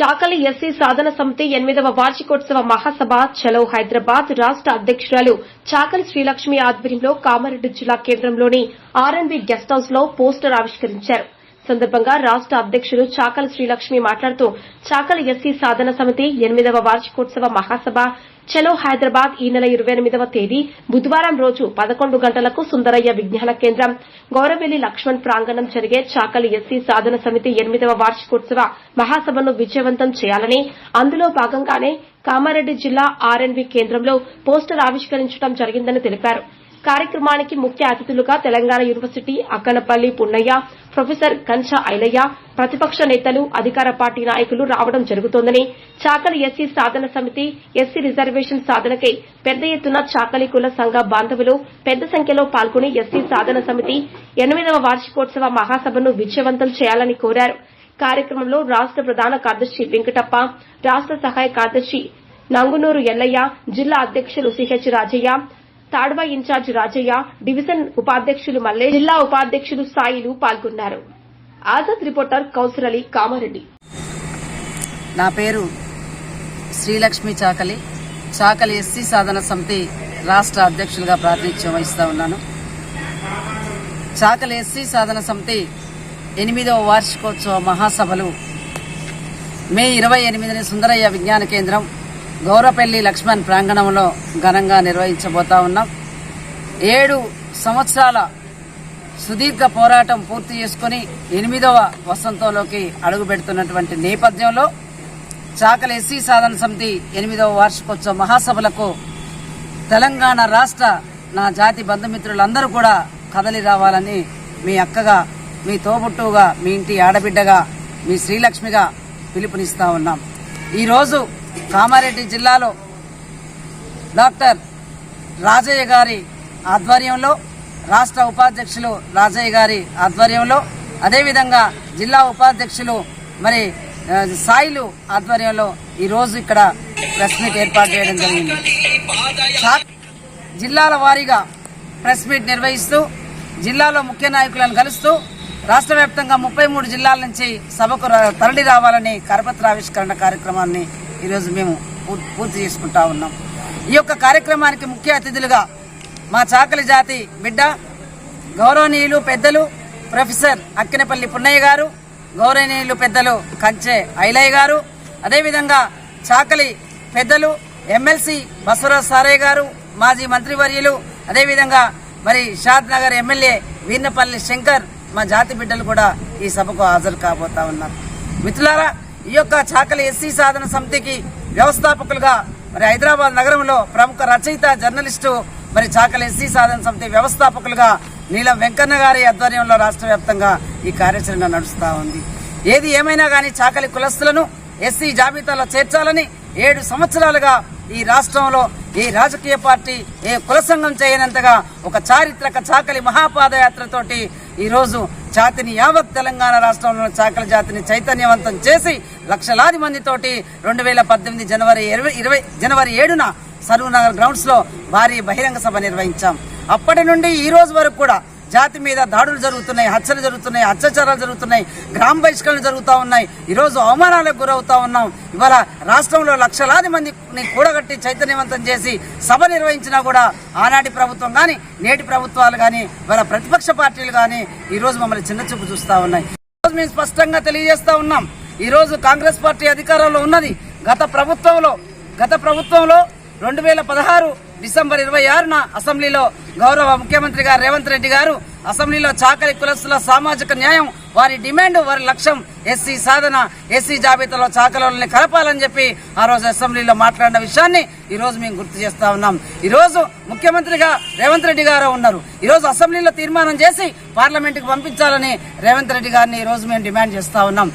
చాకలి SC సాధన సమితి ఎనిమిదవ వార్షికోత్సవ మహాసభ చలో హైదరాబాద్ రాష్ట అధ్యక్షురాలు చాకలి శ్రీలక్ష్మి ఆధ్వర్యంలో కామారెడ్డి జిల్లా కేంద్రంలోని ఆర్ఎన్బి గెస్ట్ హౌస్లో పోస్టర్ ఆవిష్కరించారు. సందర్భంగా రాష్ట అధ్యక్షులు చాకల శ్రీలక్ష్మి మాట్లాడుతూ చాకల ఎస్సీ సాధన సమితి ఎనిమిదవ వార్షికోత్సవ మహాసభ చలో హైదరాబాద్ ఈ నెల ఇరవై ఎనిమిదవ తేదీ బుధవారం రోజు పదకొండు గంటలకు సుందరయ్య విజ్ఞాన కేంద్రం గౌరవెల్లి లక్ష్మణ్ ప్రాంగణం జరిగే చాకలి ఎస్సీ సాధన సమితి ఎనిమిదవ వార్షికోత్సవ మహాసభను విజయవంతం చేయాలని అందులో భాగంగానే కామారెడ్డి జిల్లా ఆర్ఎన్బి కేంద్రంలో పోస్టర్ ఆవిష్కరించడం జరిగిందని తెలిపారు. కార్యక్రమానికి ముఖ్య అతిథులుగా తెలంగాణ యూనివర్సిటీ అక్కనపల్లి పున్నయ్య ప్రొఫెసర్ కంచ ఐలయ్య ప్రతిపక్ష నేతలు అధికార పార్టీ నాయకులు రావడం జరుగుతోందని చాకలి ఎస్సీ సాధన సమితి ఎస్సీ రిజర్వేషన్ సాధనకై పెద్ద ఎత్తున చాకలి కుల సంఘ బాంధవులు పెద్ద సంఖ్యలో పాల్గొని ఎస్సీ సాధన సమితి ఎనిమిదవ వార్షికోత్సవ మహాసభను విజయవంతం చేయాలని కోరారు. కార్యక్రమంలో రాష్ట ప్రధాన కార్యదర్శి వెంకటప్ప రాష్ట సహాయ కార్యదర్శి నంగునూరు ఎల్లయ్య జిల్లా అధ్యక్షులు CH Rajaiah Tadwa in charge Rajaiah division ఉపాధ్యక్షులు మల్లే జిల్లా ఉపాధ్యక్షులు సాయిలు పాల్గొన్నారు. ఆజాద్ రిపోర్టర్ కౌసర్ అలీ కామారెడ్డి. నా పేరు శ్రీలక్ష్మి చాకలి. చాకలి ఎస్సీ సాధన సమితి రాష్ట్ర అధ్యక్షులుగా ప్రాతినిధ్యం వహిస్తూ ఉన్నాను. చాకలి ఎస్సీ సాధన సమితి ఎనిమిదవ వార్షికోత్సవ మహాసభలు మే ఇరవై ఎనిమిదిని సుందరయ్య విజ్ఞాన కేంద్రం గౌరపల్లి లక్ష్మణ్ ప్రాంగణంలో ఘనంగా నిర్వహించబోతా ఉన్నాం. ఏడు సంవత్సరాల సుదీర్ఘ పోరాటం పూర్తి చేసుకుని ఎనిమిదవ వసంతంలోకి అడుగు పెడుతున్నటువంటి నేపథ్యంలో చాకలి ఎస్సీ సాధన సమితి ఎనిమిదవ వార్షికోత్సవ మహాసభలకు తెలంగాణ రాష్ట్ర నా జాతి బంధుమిత్రులందరూ కూడా కదలి రావాలని మీ అక్కగా మీ తోబుట్టుగా మీ ఇంటి ఆడబిడ్డగా మీ శ్రీలక్ష్మిగా పిలుపునిస్తా ఉన్నాం. ఈరోజు కామారెడ్డి జిల్లాలో డాక్టర్ రాజయ్య గారి ఆధ్వర్యంలో రాష్ట్ర ఉపాధ్యక్షులు రాజయ్య గారి ఆధ్వర్యంలో అదేవిధంగా జిల్లా ఉపాధ్యక్షులు మరి సాయిలు ఆధ్వర్యంలో ఈరోజు ఇక్కడ ప్రెస్ మీట్ ఏర్పాటు చేయడం జరిగింది. జిల్లాల వారీగా ప్రెస్ మీట్ నిర్వహిస్తూ జిల్లాలో ముఖ్య నాయకులను కలుస్తూ రాష్ట్ర వ్యాప్తంగా ముప్పై మూడు జిల్లాల నుంచి సభకు తరలి రావాలని కరపత్ర ఆవిష్కరణ కార్యక్రమాన్ని ఈరోజు మేము పూ- పూర్తి చేసుకుంటా ఉన్నాం. ఈ యొక్క కార్యక్రమానికి ముఖ్య అతిథులుగా మా చాకలి జాతి బిడ్డ గౌరవనీయులు పెద్దలు ప్రొఫెసర్ అక్కినపల్లి పున్నయ్య గారు గౌరవనీయులు పెద్దలు కంచె ఐలయ్య గారు అదేవిధంగా చాకలి పెద్దలు ఎమ్మెల్సీ బసవరాజ్ సారయ్య గారు మాజీ మంత్రివర్యులు అదేవిధంగా మరి షాద్ నగర్ ఎమ్మెల్యే వీర్నపల్లి శంకర్ మా జాతి బిడ్డలు కూడా ఈ సభకు హాజరు కాబోతా ఉన్నారు. మిత్రులారా ఈ యొక్క చాకలి ఎస్సీ సాధన సమితికి వ్యవస్థాపకులుగా మరి హైదరాబాద్ నగరంలో ప్రముఖ రచయిత జర్నలిస్టు మరి చాకలి ఎస్సీ సాధన సమితి వ్యవస్థాపకులుగా నీలం వెంకన్న గారి ఆధ్వర్యంలో రాష్ట్ర వ్యాప్తంగా ఈ కార్యాచరణ నడుస్తూ ఉంది. ఏది ఏమైనా కానీ చాకలి కులస్తులను ఎస్సీ జాబితాలో చేర్చాలని ఏడు సంవత్సరాలుగా ఈ రాష్ట్రంలో ఏ రాజకీయ పార్టీ ఏ కుల సంఘం చేయనంతగా ఒక చారిత్రక చాకలి మహాపాదయాత్రతోటి ఈరోజు జాతిని యావత్ తెలంగాణ రాష్ట్రంలో చాకలి జాతిని చైతన్యవంతం చేసి లక్షలాది మందితోటి రెండు వేల పద్దెనిమిది జనవరి ఇరవై ఇరవై జనవరి ఏడున సరూనగర్ గ్రౌండ్స్లో భారీ బహిరంగ సభ నిర్వహించాం. అప్పటి నుండి ఈ రోజు వరకు కూడా జాతి మీద దాడులు జరుగుతున్నాయి హత్యలు జరుగుతున్నాయి అత్యాచారాలు జరుగుతున్నాయి గ్రామ బహిష్కరణలు జరుగుతూ ఉన్నాయి. ఈరోజు అవమానాలకు గురవుతా ఉన్నాం. ఇవాళ రాష్ట్రంలో లక్షలాది మందిని కూడగట్టి చైతన్యవంతం చేసి సభ నిర్వహించినా కూడా ఆనాటి ప్రభుత్వం కానీ నేటి ప్రభుత్వాలు కానీ ఇవాళ ప్రతిపక్ష పార్టీలు కానీ ఈరోజు మమ్మల్ని చిన్న చూపు చూస్తూ ఉన్నాయి. ఈరోజు మేము స్పష్టంగా తెలియజేస్తా ఉన్నాం. ఈరోజు కాంగ్రెస్ పార్టీ అధికారంలో ఉన్నది. గత ప్రభుత్వంలో గత ప్రభుత్వంలో రెండు వేల పదహారు డిసెంబర్ ఇరవై ఆరున అసెంబ్లీలో గౌరవ ముఖ్యమంత్రి గారు రేవంత్ రెడ్డి గారు అసెంబ్లీలో చాకలి కులస్తుల సామాజిక న్యాయం వారి డిమాండ్ వారి లక్ష్యం ఎస్సీ సాధన ఎస్సీ జాబితాలో చాకలని కలపాలని చెప్పి ఆ రోజు అసెంబ్లీలో మాట్లాడిన విషయాన్ని ఈ రోజు మేము గుర్తు చేస్తా ఉన్నాం. ఈ రోజు ముఖ్యమంత్రిగా రేవంత్ రెడ్డి గారు ఉన్నారు. ఈ రోజు అసెంబ్లీలో తీర్మానం చేసి పార్లమెంటుకు పంపించాలని రేవంత్ రెడ్డి గారిని ఈ రోజు మేము డిమాండ్ చేస్తా ఉన్నాం.